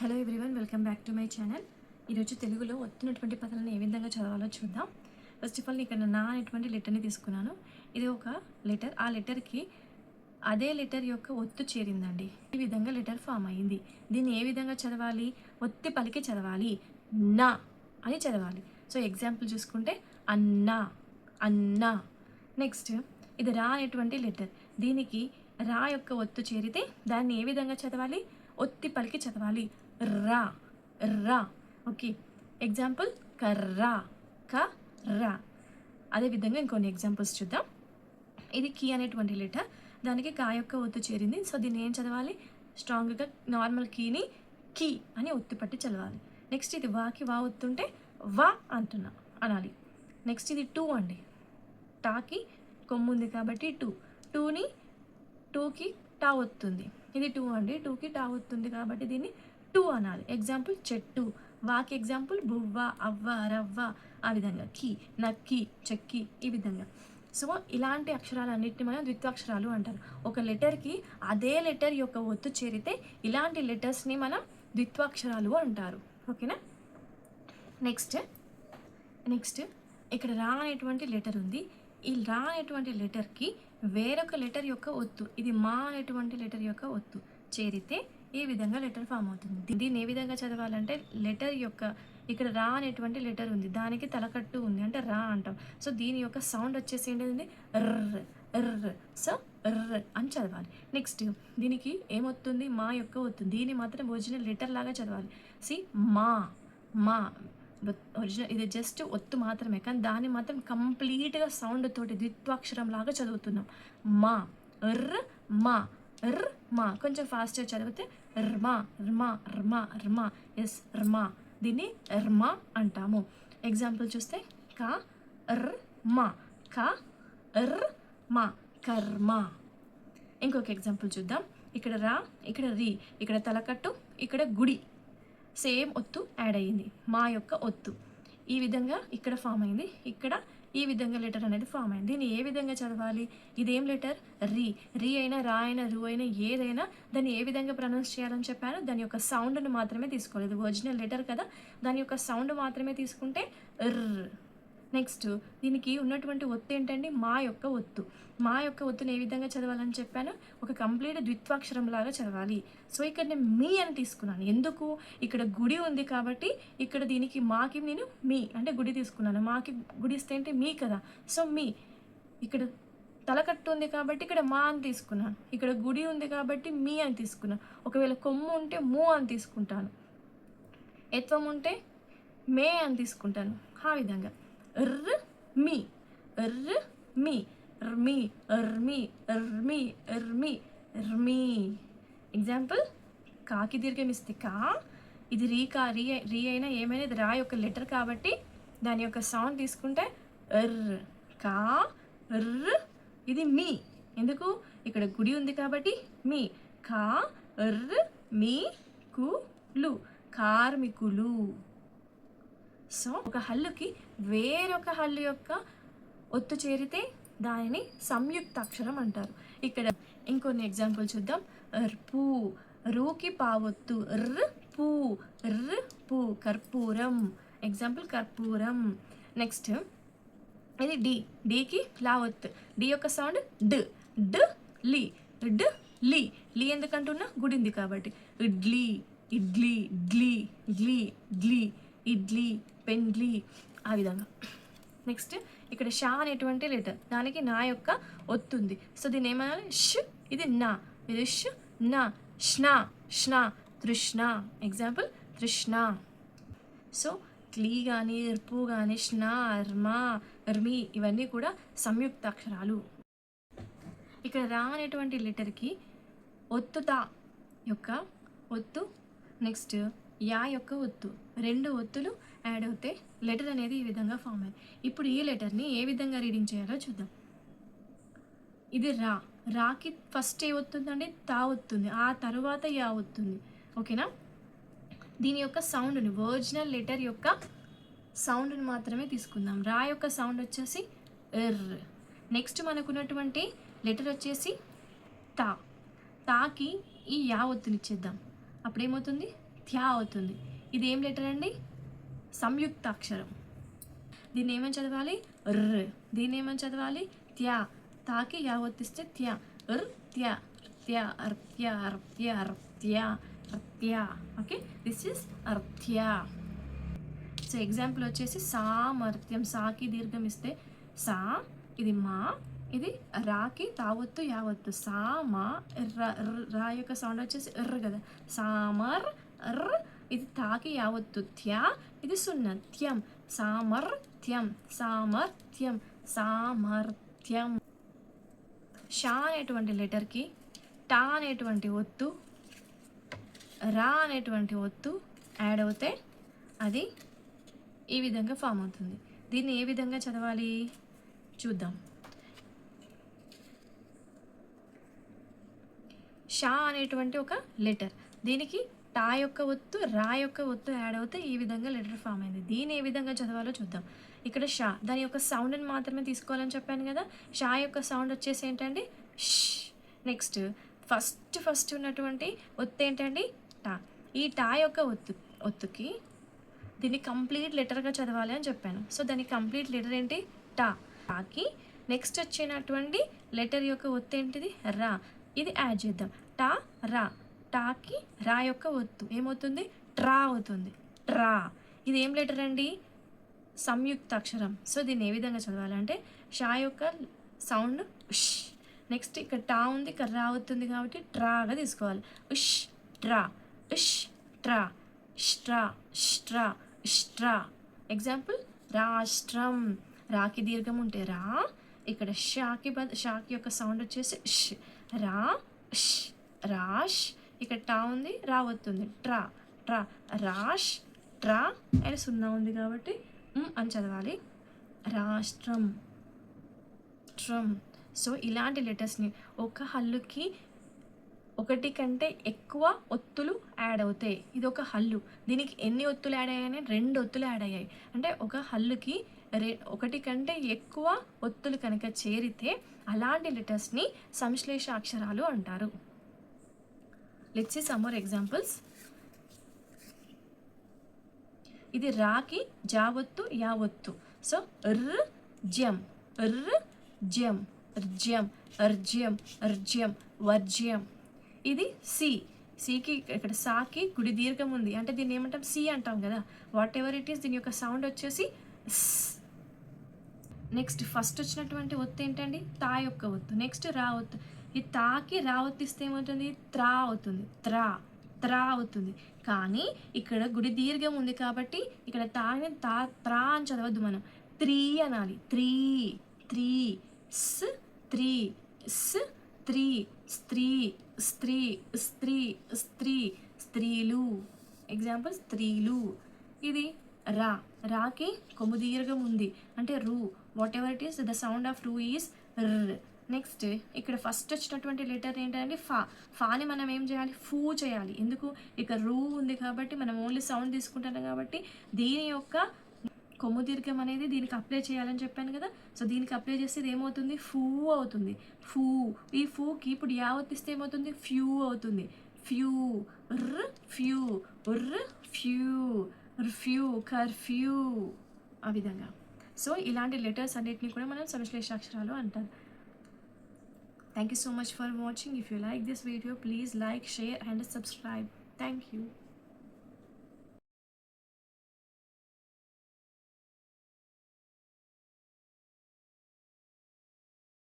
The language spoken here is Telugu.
Hello everyone welcome back to my channel ఈరోజు తెలుగులో వస్తున్నటువంటి పదాలను ఏ విధంగా చదవాలో చూద్దాం. ఫస్ట్ ఆఫ్ ఆల్ ఇక్కడ నా అనేటువంటి లెటర్ని తీసుకున్నాను. ఇది ఒక లెటర్ ఆ లెటర్కి అదే లెటర్ యొక్క ఒత్తు చేరిందండి. ఈ విధంగా లెటర్ ఫామ్ అయింది. దీన్ని ఏ విధంగా చదవాలి? ఒత్తి పలికి చదవాలి. నా అని చదవాలి. సో ఎగ్జాంపుల్ చూసుకుంటే అన్నా అన్నా. నెక్స్ట్ ఇది రా అనేటువంటి లెటర్ దీనికి రా యొక్క ఒత్తు చేరితే దాన్ని ఏ విధంగా చదవాలి? ఒత్తి పలికి చదవాలి. రా రా. ఓకే ఎగ్జాంపుల్ కర్రా క అదేవిధంగా ఇంకొన్ని ఎగ్జాంపుల్స్ చూద్దాం. ఇది కీ అనేటువంటి లెటర్ దానికి కా యొక్క ఒత్తు చేరింది. సో దీన్ని ఏం చదవాలి? స్ట్రాంగ్గా నార్మల్ కీని కీ అని ఒత్తి పట్టి చదవాలి. నెక్స్ట్ ఇది వాకి వా ఒత్తుంటే వా అంటున్నా అనాలి. నెక్స్ట్ ఇది టూ అండి. టాకి కొమ్ము ఉంది కాబట్టి టూ టూని టూకి టా వస్తుంది ఇది టూ అండి. టూకి టా వస్తుంది కాబట్టి దీన్ని టూ అనాలి. ఎగ్జాంపుల్ చెట్టు. వాకి ఎగ్జాంపుల్ బువ్వ అవ్వ రవ్వ ఆ విధంగా. కీ నక్కి చెక్కి ఈ విధంగా. సో ఇలాంటి అక్షరాలన్నింటినీ మనం ద్విత్వాక్షరాలు అంటారు. ఒక లెటర్కి అదే లెటర్ యొక్క ఒత్తు చేరితే ఇలాంటి లెటర్స్ని మనం ద్విత్వాక్షరాలు అంటారు. ఓకేనా? నెక్స్ట్ నెక్స్ట్ ఇక్కడ రా అనేటువంటి లెటర్ ఉంది. ఈ రా అనేటువంటి లెటర్కి వేరొక లెటర్ యొక్క ఒత్తు. ఇది మా అనేటువంటి లెటర్ యొక్క ఒత్తు. చేరితే ఈ విధంగా లెటర్ ఫామ్ అవుతుంది. దీన్ని ఏ విధంగా చదవాలంటే లెటర్ యొక్క ఇక్కడ రా అనేటువంటి లెటర్ ఉంది. దానికి తలకట్టు ఉంది అంటే రా అంటాం. సో దీని యొక్క సౌండ్ వచ్చేసి ఏంటిది ర్ర ఎర్ర సో ఎర్ర అని చదవాలి. నెక్స్ట్ దీనికి ఏమొస్తుంది మా యొక్క ఒత్తు దీన్ని మాత్రం ఒరిజినల్ లెటర్ లాగా చదవాలి. సి మా మా. ఒరిజినల్ ఇది జస్ట్ ఒత్తు మాత్రమే. కానీ దాన్ని మాత్రం కంప్లీట్గా సౌండ్ తోటి ద్విత్వాక్షరం లాగా చదువుతున్నాం. మా ర్ మా. ర్ మా. కొంచెం ఫాస్ట్గా చదివితే ర్మా ర్మా ర్మా ర్మా ఎస్ ర్మా దీన్ని ర్మా అంటాము. ఎగ్జాంపుల్ చూస్తే క ర్ మా. క ర్ మా. కర్మ. ఇంకొక ఎగ్జాంపుల్ చూద్దాం. ఇక్కడ రా ఇక్కడ రి. ఇక్కడ తలకట్టు ఇక్కడ గుడి. సేమ్ ఒత్తు యాడ్ అయ్యింది. మా యొక్క ఒత్తు. ఈ విధంగా ఇక్కడ ఫామ్ అయింది. ఇక్కడ ఈ విధంగా లెటర్ అనేది ఫామ్ అయింది. దీన్ని ఏ విధంగా చదవాలి? ఇదేం లెటర్ రీ. రీ అయినా రా అయినా రు అయినా ఏదైనా దాన్ని ఏ విధంగా ప్రొనౌన్స్ చేయాలని చెప్పాను? దాని యొక్క సౌండ్ని మాత్రమే తీసుకోవాలి ఇది ఒరిజినల్ లెటర్ కదా. దాని యొక్క సౌండ్ మాత్రమే తీసుకుంటే ర్. నెక్స్ట్ దీనికి ఉన్నటువంటి ఒత్తు ఏంటండి? మా యొక్క ఒత్తు. మా యొక్క ఒత్తుని ఏ విధంగా చదవాలని చెప్పాను? ఒక కంప్లీట్ ద్విత్వాక్షరం లాగా చదవాలి. సో ఇక్కడ నేను మీ అని తీసుకున్నాను. ఎందుకు? ఇక్కడ గుడి ఉంది కాబట్టి ఇక్కడ దీనికి మాకి నేను మీ అంటే గుడి తీసుకున్నాను. మాకి గుడి ఇస్తే మీ కదా. సో మీ. ఇక్కడ తలకట్టు ఉంది కాబట్టి ఇక్కడ మా అని తీసుకున్నాను. ఇక్కడ గుడి ఉంది కాబట్టి మీ అని తీసుకున్నాను. ఒకవేళ కొమ్ము ఉంటే మూ అని తీసుకుంటాను. ఎత్వం ఉంటే మే అని తీసుకుంటాను. ఆ విధంగా. ర్ మీ ర్ మీ ర్మి ర్మి ర్మి ర్మి ర్మి ఎగ్జాంపుల్ కాకి దీర్ఘం ఇస్తే కా ఇది రీ కా రీ రీ అయినా ఏమైనా ఇది రా యొక్క లెటర్ కాబట్టి దాని యొక్క సౌండ్ తీసుకుంటే ఎర్ కా ర్ ఇది మీ. ఎందుకు? ఇక్కడ గుడి ఉంది కాబట్టి మీ. కా ర్ మీ కు లు కార్మికులు. సో ఒక హల్లుకి వేరొక హల్లు యొక్క ఒత్తు చేరితే దానిని సంయుక్త అక్షరం అంటారు. ఇక్కడ ఇంకొన్ని ఎగ్జాంపుల్ చూద్దాం. పూ రూకి పావొత్తు ర్ పూ ర్ పూ కర్పూరం. ఎగ్జాంపుల్ కర్పూరం. నెక్స్ట్ ఇది డి. డికి లావొత్తు. డి యొక్క సౌండ్ డ్. డ్ లీ. డ్ లీ. లీ ఎందుకంటున్నా? గుడింది కాబట్టి. ఇడ్లీ ఇడ్లీ ఇడ్లీ గ్లీ గ్లీ ఇడ్లీ పెండ్లీ ఆ విధంగా. నెక్స్ట్ ఇక్కడ షా అనేటువంటి లెటర్ దానికి నా యొక్క ఒత్తుంది. సో దీని ఏమనాలి? ష్ ఇది నా. ఇది ష్ నాష్నాష్నా తృష్ణ. ఎగ్జాంపుల్ తృష్ణ. సో క్లీ కానీ ఎర్పు కానీష్నా అర్మా అర్మి ఇవన్నీ కూడా సంయుక్త అక్షరాలు ఇక్కడ రా అనేటువంటి లెటర్కి ఒత్తుత యొక్క ఒత్తు నెక్స్ట్ యా యొక్క ఒత్తు. రెండు ఒత్తులు యాడ్ అవుతే లెటర్ అనేది ఈ విధంగా ఫామ్ అయ్యింది ఇప్పుడు ఈ లెటర్ని ఏ విధంగా రీడింగ్ చేయాలో చూద్దాం. ఇది రా. రాకి ఫస్ట్ ఏ వస్తుందండి తా వస్తుంది ఆ తర్వాత యా వస్తుంది ఓకేనా? దీని యొక్క సౌండ్ని ఒరిజినల్ లెటర్ యొక్క సౌండ్ని మాత్రమే తీసుకుందాం. రా యొక్క సౌండ్ వచ్చేసి ఎర్ నెక్స్ట్ మనకున్నటువంటి లెటర్ వచ్చేసి తా. తాకి ఈ యా ఒత్తునిచ్చేద్దాం అప్పుడేమవుతుంది? త్యా అవుతుంది ఇది ఏం లెటర్ అండి? సంయుక్త అక్షరం దీన్ని ఏమని చదవాలి? ర్. దీన్ని ఏమని చదవాలి? త్యా. తాకి యా ఒత్తిస్తే త్యా. ర్. త్యా. త్యా అర్త్యా. అర్త్యా. అర్త్యా. అర్త్యా. ఓకే? దిస్ ఇస్ అర్త్యా. సో ఎగ్జాంపుల్ వచ్చేసి సామర్థ్యం. సాకి దీర్ఘం ఇస్తే సా ఇది మా ఇది రాకి తావొత్తు యావత్తు. సా మా రా. యొక్క సౌండ్ వచ్చేసి ఎర్ర కదా. సామర్ ర్ ఇది తాకి యావత్తు త్యా ఇది సున్నత్యం. సామర్థ్యం సామర్థ్యం సామర్థ్యం. షా అనేటువంటి లెటర్కి టా అనేటువంటి ఒత్తు రా అనేటువంటి ఒత్తు యాడ్ అవుతే అది ఈ విధంగా ఫామ్ అవుతుంది. దీన్ని ఏ విధంగా చదవాలి? చూద్దాం. షా అనేటువంటి ఒక లెటర్. దీనికి టా యొక్క ఒత్తు రా యొక్క ఒత్తు యాడ్ అవుతే ఈ విధంగా లెటర్ ఫామ్ అయింది. దీన్ని ఏ విధంగా చదవాలో చూద్దాం. ఇక్కడ షా దాని యొక్క సౌండ్ని మాత్రమే తీసుకోవాలని చెప్పాను కదా. షా యొక్క సౌండ్ వచ్చేసి ఏంటండి? ష్. నెక్స్ట్ ఫస్ట్ ఫస్ట్ ఉన్నటువంటి ఒత్తు ఏంటండి? టా. ఈ టా యొక్క ఒత్తు ఒత్తుకి దీన్ని కంప్లీట్ లెటర్గా చదవాలి అని చెప్పాను. సో దాని కంప్లీట్ లెటర్ ఏంటి? టా. టాకి నెక్స్ట్ వచ్చినటువంటి లెటర్ యొక్క ఒత్తు ఏంటిది? రా. ఇది యాడ్ చేద్దాం. టా రా. టాకి రా యొక్క ఒత్తు. ఏమవుతుంది? ట్రా అవుతుంది. ట్రా. ఇది ఏం లెటర్ అండి? సంయుక్త అక్షరం. సో దీన్ని ఏ విధంగా చదవాలంటే షా యొక్క సౌండ్ ఉష్. నెక్స్ట్ ఇక్కడ టా ఉంది ఇక్కడ రా అవుతుంది కాబట్టి ట్రాగా తీసుకోవాలి. ఉష్ ట్రా. ఉష్ ట్రా. స్ట్రా స్ట్రా స్ట్రా ఎగ్జాంపుల్ రాష్ట్రం. రాకి దీర్ఘం ఉంటే రా. ఇక్కడ షాకి బద్ షాకి యొక్క సౌండ్ వచ్చేసి ష్ రా ష్ రాష్ ఇక్కడ టా ఉంది రా వస్తుంది. ట్రా ట్రా రాష్ ట్రా అండ్ సున్నా ఉంది కాబట్టి అని చదవాలి. రాష్ట్రం ట్రం. సో ఇలాంటి లెటర్స్ని ఒక హల్లుకి ఒకటి కంటే ఎక్కువ ఒత్తులు యాడ్ అవుతాయి. ఇది ఒక హల్లు. దీనికి ఎన్ని ఒత్తులు యాడ్ అయ్యాయని? రెండు ఒత్తులు యాడ్ అయ్యాయి. అంటే ఒక హల్లుకి రె ఒకటి కంటే ఎక్కువ ఒత్తులు కనుక చేరితే అలాంటి లెటర్స్ని సంశ్లేష అక్షరాలు అంటారు. Let see some more examples ఇది రాకి జావొత్తు యావొత్తు. సో ర్ జం ర్ జ్యం. ర్జ్యం. అర్జ్యం అర్జ్యం వర్జ్యం. ఇది సి. సికి ఇక్కడ సాకి కుడి దీర్ఘం ఉంది. అంటే దీన్ని ఏమంటాం? సి అంటాం కదా. వాట్ ఎవర్ ఇట్ ఈస్ దీని యొక్క సౌండ్ వచ్చేసి నెక్స్ట్ ఫస్ట్ వచ్చినటువంటి ఒత్తు ఏంటండి? తా యొక్క ఒత్తు. నెక్స్ట్ రా ఒత్తు. ఈ తాకి రా ఏమవుతుంది? త్రా అవుతుంది. త్రా. త్రా అవుతుంది. కానీ ఇక్కడ గుడి దీర్ఘం ఉంది కాబట్టి ఇక్కడ తాని తా త్రా అని చదవద్దు మనం. త్రీ అనాలి. త్రీ. త్రీ. స్. త్రీ. స్. త్రీ. స్త్రీ. స్త్రీ. స్త్రీ. స్త్రీ. స్త్రీలు. ఎగ్జాంపుల్ స్త్రీలు. ఇది రా. రాకి కొమ్ము దీర్ఘం ఉంది. అంటే రూ. Whatever it is the sound of రూ ఈస్ ర్ నెక్స్ట్ ఇక్కడ ఫస్ట్ వచ్చినటువంటి లెటర్ ఏంటంటే ఫా. ఫాని మనం ఏం చేయాలి? ఫూ చేయాలి. ఎందుకు? ఇక్కడ రూ ఉంది కాబట్టి మనం ఓన్లీ సౌండ్ తీసుకుంటున్నాం కాబట్టి దీని యొక్క కొమ్ము దీర్ఘం అనేది దీనికి అప్లై చేయాలని చెప్పాను కదా. సో దీనికి అప్లై చేస్తే ఇది ఏమవుతుంది? ఫూ అవుతుంది. ఫూ. ఈ ఫూకి ఇప్పుడు యావత్తిస్తే ఏమవుతుంది? ఫ్యూ అవుతుంది. ఫ్యూ. ర్ ఫ్యూ. ర్ ఫ్యూ. ఫ్యూ. కర్ఫ్యూ. ఆ విధంగా. సో ఇలాంటి లెటర్స్ అన్నిటిని కూడా మనం సంశ్లేషాక్షరాలు అంటారు. thank you so much for watching. If you like this video please like share and subscribe. Thank you.